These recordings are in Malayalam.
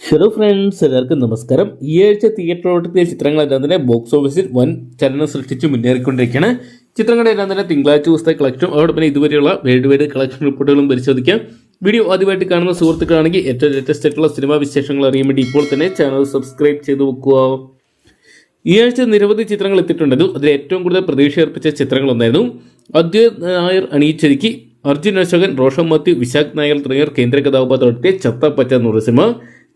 ഹലോ ഫ്രണ്ട്സ് എല്ലാവർക്കും നമസ്കാരം. ഈ ആഴ്ച തിയേറ്ററിലോട്ടെത്തിയ ചിത്രങ്ങളെല്ലാം തന്നെ ബോക്സ് ഓഫീസിൽ വൻ ചലനം സൃഷ്ടിച്ച് മുന്നേറിക്കൊണ്ടിരിക്കുകയാണ്. ചിത്രങ്ങളുടെ എല്ലാം തന്നെ തിങ്കളാഴ്ച ദിവസത്തെ കളക്ഷനും അതോടൊപ്പം ഇതുവരെയുള്ള വേൾഡ് വൈഡ് കളക്ഷൻ റിപ്പോർട്ടുകളും പരിശോധിക്കാം. വീഡിയോ ആദ്യമായിട്ട് കാണുന്ന സുഹൃത്തുക്കളാണെങ്കിൽ ഏറ്റവും ലേറ്റസ്റ്റ് ആയിട്ടുള്ള സിനിമാ വിശേഷങ്ങൾ അറിയാൻ വേണ്ടി ഇപ്പോൾ തന്നെ ചാനൽ സബ്സ്ക്രൈബ് ചെയ്ത് വെക്കുക. ഈ ആഴ്ച നിരവധി ചിത്രങ്ങൾ എത്തിയിട്ടുണ്ടായിരുന്നു. അതിൽ ഏറ്റവും കൂടുതൽ പ്രതീക്ഷ അർപ്പിച്ച ചിത്രങ്ങളൊന്നായിരുന്നു. അദ്വൈത് നായർ അണിയിച്ചൊരുക്കി അർജുൻ അശോകൻ റോഷൻ മാത്യു വിശാഖ് നായർ തുടങ്ങിയവർ കേന്ദ്ര കഥാപാത്രത്തെ ചത്തപ്പറ്റ പച്ച പറയുന്ന സിനിമ.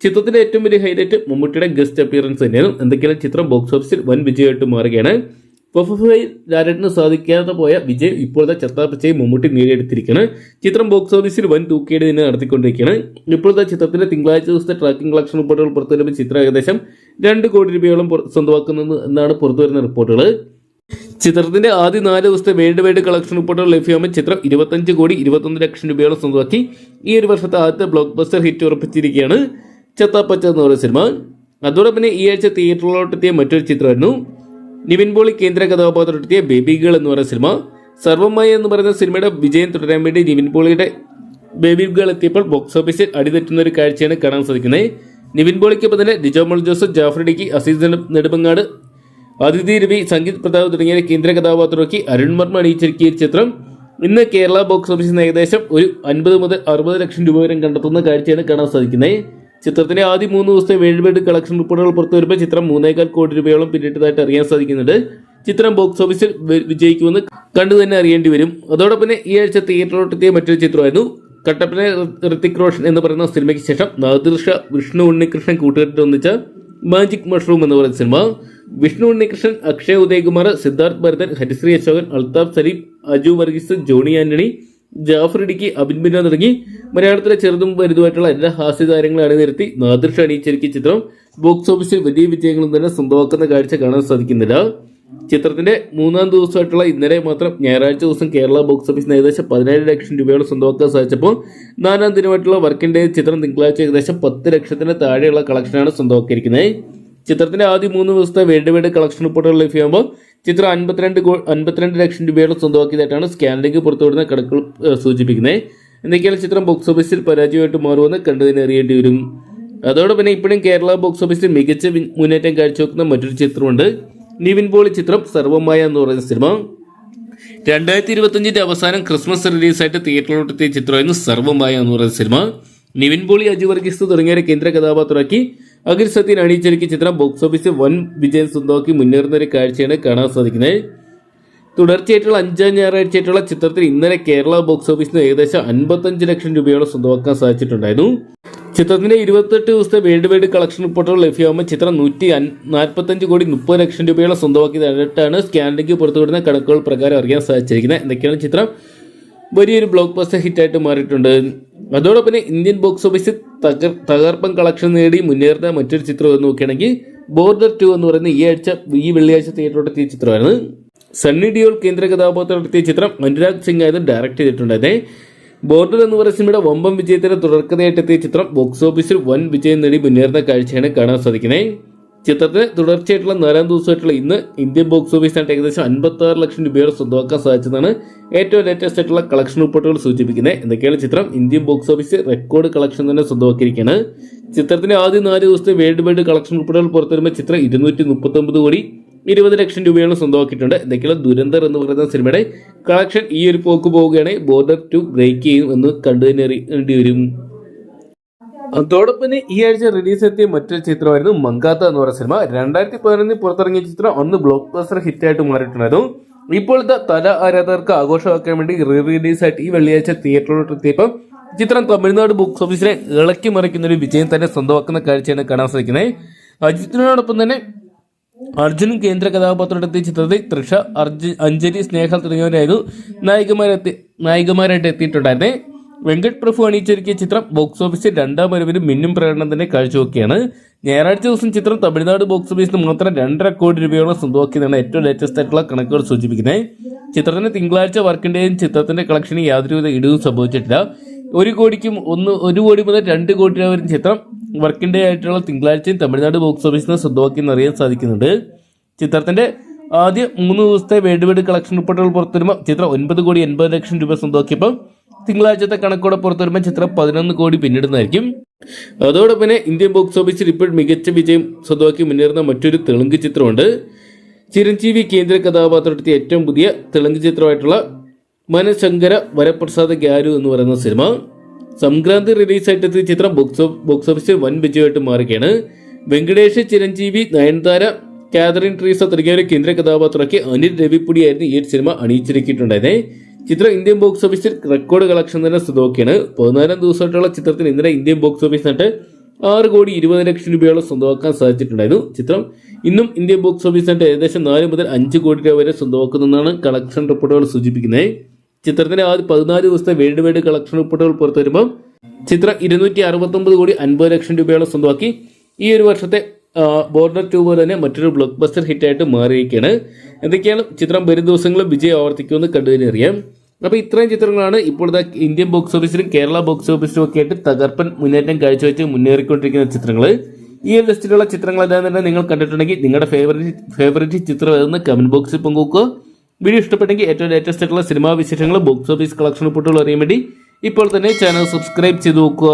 ചിത്രത്തിന്റെ ഏറ്റവും വലിയ ഹൈലൈറ്റ് മമ്മൂട്ടിയുടെ ഗസ്റ്റ് അപ്പിയറൻസ് തന്നെയാണ്. എന്തൊക്കെയാണ് ചിത്രം? ബോക്സ് ഓഫീസിൽ വൻ വിജയമായിട്ട് മാറുകയാണ്. പെർഫോമൻസ് ലാലേട്ടിന് സാധിക്കാതെ പോയ വിജയ് ഇപ്പോഴത്തെ ചത്താപ്പച്ചയും മമ്മൂട്ടി നേടിയെടുത്തിരിക്കുകയാണ്. ചിത്രം ബോക്സ് ഓഫീസിൽ വൻ തൂക്കിയേട് തന്നെ നടത്തിക്കൊണ്ടിരിക്കുകയാണ്. ഇപ്പോഴത്തെ ചിത്രത്തിന്റെ തിങ്കളാഴ്ച ദിവസത്തെ ട്രാക്കിംഗ് കളക്ഷൻ റിപ്പോർട്ടുകൾ പുറത്തുവരുമ്പോൾ ചിത്രം ഏകദേശം രണ്ട് കോടി രൂപയോളം സ്വന്തമാക്കുന്നത് എന്നാണ് പുറത്തുവരുന്ന റിപ്പോർട്ടുകൾ ചിത്രത്തിന്റെ ആദ്യ നാല് ദിവസത്തെ വേൾഡ് വൈഡ് കളക്ഷൻ റിപ്പോർട്ടുകൾ ലഭ്യമാകുമ്പോൾ ചിത്രം ഇരുപത്തഞ്ച് കോടി ഇരുപത്തൊന്ന് ലക്ഷം രൂപയോളം സ്വന്തമാക്കി. ഈ ഒരു വർഷത്തെ ആദ്യത്തെ ബ്ലോക്ക് ബസ്റ്റർ ഹിറ്റ് ഉറപ്പിച്ചിരിക്കുകയാണ്. ചത്താപ്പച്ച എന്ന് പറയുന്ന സിനിമ. അതോടൊപ്പം ഈ ആഴ്ച തിയേറ്ററിലോട്ടെത്തിയ മറ്റൊരു ചിത്രമായിരുന്നു. നിവിൻ പോളി കേന്ദ്ര കഥാപാത്രത്തെത്തിയ ബേബി ഗേൾ എന്ന് പറയുന്ന സിനിമ. സർവമായ എന്ന് പറയുന്ന സിനിമയുടെ വിജയം തുടരാൻ വേണ്ടി നിവിൻ പോളിയുടെ ബേബി ഗേൾ എത്തിയപ്പോൾ ബോക്സ് ഓഫീസിൽ അടിതെറ്റുന്ന ഒരു കാഴ്ചയാണ് കാണാൻ സാധിക്കുന്നത്. നിവിൻ പോളിക്കൊപ്പം തന്നെ ഡിജോമോൾ ജോസഫ് ജാഫ്രിഡിക്ക് ഡിക്കി അസീസ് നെടുമ്പങ്ങാട് അതിഥി രവി സംഗീത് പ്രതാപ് തുടങ്ങിയ കേന്ദ്ര കഥാപാത്രമാക്കി അരുൺ വർമ്മ അണിയിച്ചിരിക്കിയ ചിത്രം. ഇന്ന് കേരള ബോക്സ് ഓഫീസിൽ ഏകദേശം ഒരു അൻപത് മുതൽ അറുപത് ലക്ഷം രൂപ വരെ കണ്ടെത്തുന്ന കാഴ്ചയാണ് കാണാൻ സാധിക്കുന്നത്. ചിത്രത്തിന്റെ ആദ്യ മൂന്ന് ദിവസത്തെ വേൾഡ് കളക്ഷൻ റിപ്പോർട്ടുകൾ പുറത്തു വരുമ്പോൾ ചിത്രം മൂന്നേകാൽ കോടി രൂപയോളം പിന്നിട്ടതായിട്ട് അറിയാൻ സാധിക്കുന്നുണ്ട്. ചിത്രം ബോക്സ് ഓഫീസിൽ വിജയിക്കുമെന്ന് കണ്ടു തന്നെ അറിയേണ്ടി വരും. അതോടൊപ്പം ഈ ആഴ്ച തിയേറ്ററിലോട്ടെത്തിയ മറ്റൊരു ചിത്രമായിരുന്നു. കട്ടപ്പന ഋത്തിക് റോഷൻ എന്ന് പറയുന്ന സിനിമയ്ക്ക് ശേഷം നാദിർഷ വിഷ്ണു ഉണ്ണികൃഷ്ണൻ കൂട്ടുകെട്ടിൽ ഒന്നിച്ച മാജിക് മഷ്റൂം എന്ന് പറയുന്ന സിനിമ. വിഷ്ണു ഉണ്ണികൃഷ്ണൻ അക്ഷയ് ഉദയകുമാർ സിദ്ധാർത്ഥ് ഭരതൻ ഹരിശ്രീ അശോകൻ അൽതാഫ് സലീം അജു വർഗീസ് ജോണി ആന്റണി ഇടുക്കി അബിൻ തുടങ്ങി മലയാളത്തിലെ ചെറുതും വലുതുമായിട്ടുള്ള എല്ലാ ഹാസ്യ താരങ്ങളെ അണിനിരത്തി നാദൃഷ അണിയിച്ചിരിക്കും ചിത്രം. ബോക്സ് ഓഫീസിൽ വലിയ വിജയങ്ങളും തന്നെ സ്വന്തമാക്കുന്ന കാഴ്ച കാണാൻ സാധിക്കുന്നില്ല. ചിത്രത്തിന്റെ മൂന്നാം ദിവസമായിട്ടുള്ള ഇന്നലെ മാത്രം ഞായറാഴ്ച ദിവസം കേരള ബോക്സ് ഓഫീസിന് ഏകദേശം പതിനേഴ് ലക്ഷം രൂപയോളം സ്വന്തമാക്കാൻ സാധിച്ചപ്പോൾ നാലാം ദിനമായിട്ടുള്ള വർക്കിംഗ് ഡേ ചിത്രം തിങ്കളാഴ്ച ഏകദേശം പത്ത് ലക്ഷത്തിന് താഴെയുള്ള കളക്ഷനാണ് സ്വന്തമാക്കിയിരിക്കുന്നത്. ചിത്രത്തിന്റെ ആദ്യ മൂന്ന് ദിവസത്തെ വേൾഡ് വൈഡ് കളക്ഷൻ റിപ്പോർട്ടുകൾ ലഭ്യമാകുമ്പോൾ ചിത്രം അൻപത്തിരണ്ട് അൻപത്തിരണ്ട് ലക്ഷം രൂപയുടെ സ്വന്തമാക്കിയതായിട്ടാണ് സ്കാനിലേക്ക് പുറത്തുവിടുന്ന കണക്കുകൾ സൂചിപ്പിക്കുന്നത്. എന്തൊക്കെയാണ് ചിത്രം ബോക്സ് ഓഫീസിൽ പരാജയമായിട്ട് മാറുമെന്ന് കണ്ടതിന് അറിയേണ്ടി വരും. അതോടൊപ്പം ഇപ്പോഴും കേരള ബോക്സ് ഓഫീസിൽ മികച്ച മുന്നേറ്റം കാഴ്ചവെക്കുന്ന മറ്റൊരു ചിത്രമുണ്ട്. നിവിൻ പോളി ചിത്രം സർവമായ എന്ന് പറയുന്ന സിനിമ. രണ്ടായിരത്തി ഇരുപത്തഞ്ചിന്റെ അവസാനം ക്രിസ്മസ് റിലീസായിട്ട് തിയേറ്ററിലോട്ടെത്തിയ ചിത്രമായിരുന്നു സർവമായ എന്ന് പറയുന്ന സിനിമ. നിവിൻ പോളി അജു വർഗീസ് തുടങ്ങിയവരെ കേന്ദ്ര കഥാപാത്രമാക്കി. അഖിൽ സത്യൻ അണിയിച്ചൊരുക്കിയ ചിത്രം ബോക്സ് ഓഫീസിൽ വൻ വിജയം സ്വന്തമാക്കി മുന്നേറുന്ന ഒരു കാഴ്ചയാണ് കാണാൻ സാധിക്കുന്നത്. തുടർച്ചയായിട്ടുള്ള അഞ്ചാം ഞായറാഴ്ചയായിട്ടുള്ള ചിത്രത്തിൽ ഇന്നലെ കേരള ബോക്സ് ഓഫീസിന് ഏകദേശം അൻപത്തഞ്ച് ലക്ഷം രൂപയോളം സ്വന്തമാക്കാൻ സാധിച്ചിട്ടുണ്ടായിരുന്നു. ചിത്രത്തിന്റെ ഇരുപത്തെട്ട് ദിവസത്തെ വേൾഡ് വൈഡ് കളക്ഷൻ റിപ്പോർട്ടുകൾ ലഭ്യമാകുമ്പോൾ ചിത്രം നൂറ്റി നാൽപ്പത്തഞ്ച് കോടി മുപ്പത് ലക്ഷം രൂപയോളം സ്വന്തമാക്കിയതായിട്ടാണ് സ്കാനിലേക്ക് പുറത്തുവിടുന്ന കണക്കുകൾ പ്രകാരം അറിയാൻ സാധിച്ചിരിക്കുന്നത്. എന്തൊക്കെയാണ് ചിത്രം. വലിയൊരു ബ്ലോക്ക് ബസ്റ്റർ ഹിറ്റായിട്ട് മാറിയിട്ടുണ്ട്. അതോടൊപ്പം ഇന്ത്യൻ ബോക്സ് ഓഫീസിൽ തകർ തകർപ്പൻ കളക്ഷൻ നേടി മുന്നേറുന്ന മറ്റൊരു ചിത്രം എന്ന് നോക്കുകയാണെങ്കിൽ ബോർഡർ ടു എന്ന് പറയുന്ന ഈ ആഴ്ച ഈ വെള്ളിയാഴ്ച തിയേറ്ററിലെത്തിയ ചിത്രമാണ് സണ്ണി ഡിയോൾ കേന്ദ്ര കഥാപാത്രത്തിലെത്തിയ ചിത്രം അനുരാഗ് സിംഗ് ആയത് ഡയറക്ട് ചെയ്തിട്ടുണ്ടായിരുന്നേ. ബോർഡർ എന്ന് പറയുന്ന സിനിമയുടെ വമ്പം വിജയത്തിന് തുടർക്കഥയായിട്ട് എത്തിയ ചിത്രം ബോക്സ് ഓഫീസിൽ വൻ വിജയം നേടി മുന്നേറുന്ന കാഴ്ചയാണ് കാണാൻ സാധിക്കുന്നത്. ചിത്രത്തിന് തുടർച്ചയായിട്ടുള്ള നാലാം ദിവസമായിട്ടുള്ള ഇന്ന് ഇന്ത്യൻ ബോക്സ് ഓഫീസിനായിട്ട് ഏകദേശം അൻപത്തി ആറ് ലക്ഷം രൂപയുടെ സ്വന്തമാക്കാൻ സാധിച്ചതാണ് ഏറ്റവും ലേറ്റസ്റ്റ് ആയിട്ടുള്ള കളക്ഷൻ റിപ്പോർട്ടുകൾ സൂചിപ്പിക്കുന്നത്. എന്തൊക്കെയാണ് ചിത്രം. Indian box office record collection തന്നെ സ്വന്തമാക്കിയിരിക്കുകയാണ്. ചിത്രത്തിന്റെ ആദ്യ നാല് ദിവസത്തെ വേൾഡ് വൈഡ് കളക്ഷൻ റിപ്പോർട്ടുകൾ പുറത്തുവരുമ്പോൾ ചിത്രം ഇരുന്നൂറ്റി മുപ്പത്തി ഒമ്പത് കോടി ഇരുപത് ലക്ഷം രൂപയാണ് സ്വന്തമാക്കിയിട്ടുണ്ട്. എന്തൊക്കെയാണ് ദുരന്തർ എന്ന് പറയുന്ന സിനിമയുടെ കളക്ഷൻ ഈ ഒരു പോക്ക് പോവുകയാണെങ്കിൽ ബോർഡർ ടു ബ്രേക്ക് ചെയ്യും എന്ന് കണ്ടു തന്നെ അറിയേണ്ടി വരും. അതോടൊപ്പം തന്നെ ഈ ആഴ്ച റിലീസ് എത്തിയ മറ്റൊരു ചിത്രമായിരുന്നു മങ്കാത്ത എന്ന് പറയുന്ന സിനിമ. രണ്ടായിരത്തി പതിനൊന്നിൽ പുറത്തിറങ്ങിയ ചിത്രം അന്ന് ബ്ലോക്ക് ബസ്റ്റർ ഹിറ്റായിട്ട് മാറിയിട്ടുണ്ടായിരുന്നു. ഇപ്പോഴത്തെ തല ആരാധകർക്ക് ആഘോഷമാക്കാൻ വേണ്ടി റീ റിലീസായിട്ട് ഈ വെള്ളിയാഴ്ച തിയേറ്ററിലോട്ട് എത്തിയപ്പോൾ ചിത്രം തമിഴ്നാട് ബോക്സ് ഓഫീസിനെ ഇളക്കി മറിക്കുന്ന ഒരു വിജയം തന്നെ സ്വന്തമാക്കുന്ന കാഴ്ചയാണ് കാണാൻ സാധിക്കുന്നത്. അജിത്തിനോടൊപ്പം തന്നെ അർജുനും കേന്ദ്ര കഥാപാത്രമെത്തിയ ചിത്രത്തിൽ തൃഷ അർജു അഞ്ജലി സ്നേഹ തുടങ്ങിയവരായിരുന്നു നായികമാരെത്തി നായികമാരായിട്ട് എത്തിയിട്ടുണ്ടായിരുന്നേ. വെങ്കട് പ്രഭു അണിയിച്ചൊരുക്കിയ ചിത്രം ബോക്സ് ഓഫീസിൽ രണ്ടാം വരവിന് മിന്നും പ്രകടനം തന്നെ കാഴ്ചവെക്കുകയാണ്. ഞായറാഴ്ച ദിവസം ചിത്രം തമിഴ്നാട് ബോക്സ് ഓഫീസിൽ മാത്രം രണ്ടര കോടി രൂപയോളം സ്വന്തമാക്കിയതാണ് ഏറ്റവും ലേറ്റസ്റ്റ് ആയിട്ടുള്ള കണക്കുകൾ സൂചിപ്പിക്കുന്നത്. ചിത്രത്തിന്റെ തിങ്കളാഴ്ച വർക്കിന്റെയും ചിത്രത്തിന്റെ കളക്ഷന് യാതൊരുവിധ ഇടിവും സംഭവിച്ചിട്ടില്ല. ഒരു കോടിക്കും ഒന്ന് ഒരു കോടി മുതൽ രണ്ട് കോടി രൂപ വരും ചിത്രം വർക്കിംഗ് ഡേ ആയിട്ടുള്ള തിങ്കളാഴ്ചയും തമിഴ്നാട് ബോക്സ് ഓഫീസിൽ നിന്ന് സ്വന്തമാക്കിയെന്ന് അറിയാൻ സാധിക്കുന്നുണ്ട്. ചിത്രത്തിന്റെ ആദ്യ മൂന്ന് ദിവസത്തെ വേഡ് വേഡ് കളക്ഷൻ റിപ്പോർട്ടുകൾ പുറത്തുവരുമ്പോൾ ചിത്രം ഒൻപത് കോടി എൺപത് ലക്ഷം രൂപ സ്വന്തമാക്കിയപ്പോൾ തിങ്കളാഴ്ചത്തെ കണക്കോടെ പുറത്തു വരുമ്പോൾ ചിത്രം പതിനൊന്ന് കോടി പിന്നിടുന്നതായിരിക്കും. അതോടൊപ്പം ഇന്ത്യൻ ബോക്സ് ഓഫീസിൽ ഇപ്പോൾ മികച്ച വിജയം സ്വന്തമാക്കി മുന്നേറുന്ന മറ്റൊരു തെലുങ്ക് ചിത്രമുണ്ട്. ചിരഞ്ജീവി കേന്ദ്ര കഥാപാത്രത്തിൽ ഏറ്റവും പുതിയ തെലുങ്ക് ചിത്രമായിട്ടുള്ള മനശങ്കര വരപ്രസാദ ഗ്യാരു എന്ന് പറയുന്ന സിനിമ. സംക്രാന്തി ഈ ചിത്രം ബോക്സ് ബോക്സ് ഓഫീസിൽ വൻ വിജയമായിട്ട് മാറുകയാണ്. വെങ്കടേഷ് ചിരഞ്ജീവി നയൻതാര കാതറിൻ ട്രീസ തുടങ്ങിയവരെ കേന്ദ്ര കഥാപാത്രമാക്കി അനിൽ രവിപ്പുടിയായിരുന്നു ഈ ഒരു സിനിമ അണിയിച്ചിരിക്കിയിട്ടുണ്ടായിരുന്നത് ചിത്രം ഇന്ത്യൻ ബോക്സ് ഓഫീസിൽ റെക്കോർഡ് കളക്ഷൻ തന്നെ സ്വന്തമാക്കിയാണ്. പതിനാലാം ദിവസമായിട്ടുള്ള ചിത്രത്തിന് ഇന്നലെ ഇന്ത്യൻ ബോക്സ് ഓഫീസിനായിട്ട് ആറ് കോടി ഇരുപത് ലക്ഷം രൂപയോളം സ്വന്തമാക്കാൻ സാധിച്ചിട്ടുണ്ടായിരുന്നു. ചിത്രം ഇന്നും ഇന്ത്യൻ ബോക്സ് ഓഫീസിനായിട്ട് ഏകദേശം നാല് മുതൽ അഞ്ച് കോടി രൂപ വരെ സ്വന്തമാക്കുന്നതാണ് കളക്ഷൻ റിപ്പോർട്ടുകൾ സൂചിപ്പിക്കുന്നത്. ചിത്രത്തിന്റെ ആദ്യ പതിനാല് ദിവസത്തെ വേൾഡ് വൈഡ് കളക്ഷൻ റിപ്പോർട്ടുകൾ പുറത്തു വരുമ്പോൾ ചിത്രം ഇരുന്നൂറ്റി അറുപത്തൊമ്പത് കോടി അൻപത് ലക്ഷം രൂപയോളം സ്വന്തമാക്കി. ഈ ഒരു വർഷത്തെ ബോർഡർ ടു പോലെ തന്നെ മറ്റൊരു ബ്ലോക്ക് ബസ്റ്റർ ഹിറ്റായിട്ട് മാറിയിരിക്കുകയാണ്. എന്തൊക്കെയാണ് ചിത്രം വരും ദിവസങ്ങളിൽ വിജയം ആവർത്തിക്കുമെന്ന് കണ്ടുതന്നെ അറിയാം. അപ്പോൾ ഇത്രയും ചിത്രങ്ങളാണ് ഇപ്പോഴത്തെ ഇന്ത്യൻ ബോക്സ് ഓഫീസിലും കേരള ബോക്സ് ഓഫീസിലും ഒക്കെ ആയിട്ട് തകർപ്പൻ മുന്നേറ്റം കാഴ്ചവെച്ച് മുന്നേറിക്കൊണ്ടിരിക്കുന്ന ചിത്രങ്ങൾ ഈ ഒരു ലിസ്റ്റിലുള്ള ചിത്രങ്ങൾ എന്താണെന്ന് തന്നെ നിങ്ങൾ കണ്ടിട്ടുണ്ടെങ്കിൽ നിങ്ങളുടെ ഫേവറേറ്റ് ഫേവറേറ്റ് ചിത്രം ഏതെന്ന് കമന്റ് ബോക്സിൽ പങ്കുവെക്കുക. വീഡിയോ ഇഷ്ടപ്പെട്ടെങ്കിൽ ഏറ്റവും ലേറ്റസ്റ്റ് ആയിട്ടുള്ള സിനിമാ വിശേഷങ്ങൾ ബോക്സ് ഓഫീസ് കളക്ഷൻ റിപ്പോർട്ടുകൾ അറിയാൻ വേണ്ടി ഇപ്പോൾ തന്നെ ചാനൽ സബ്സ്ക്രൈബ് ചെയ്ത് നോക്കുക.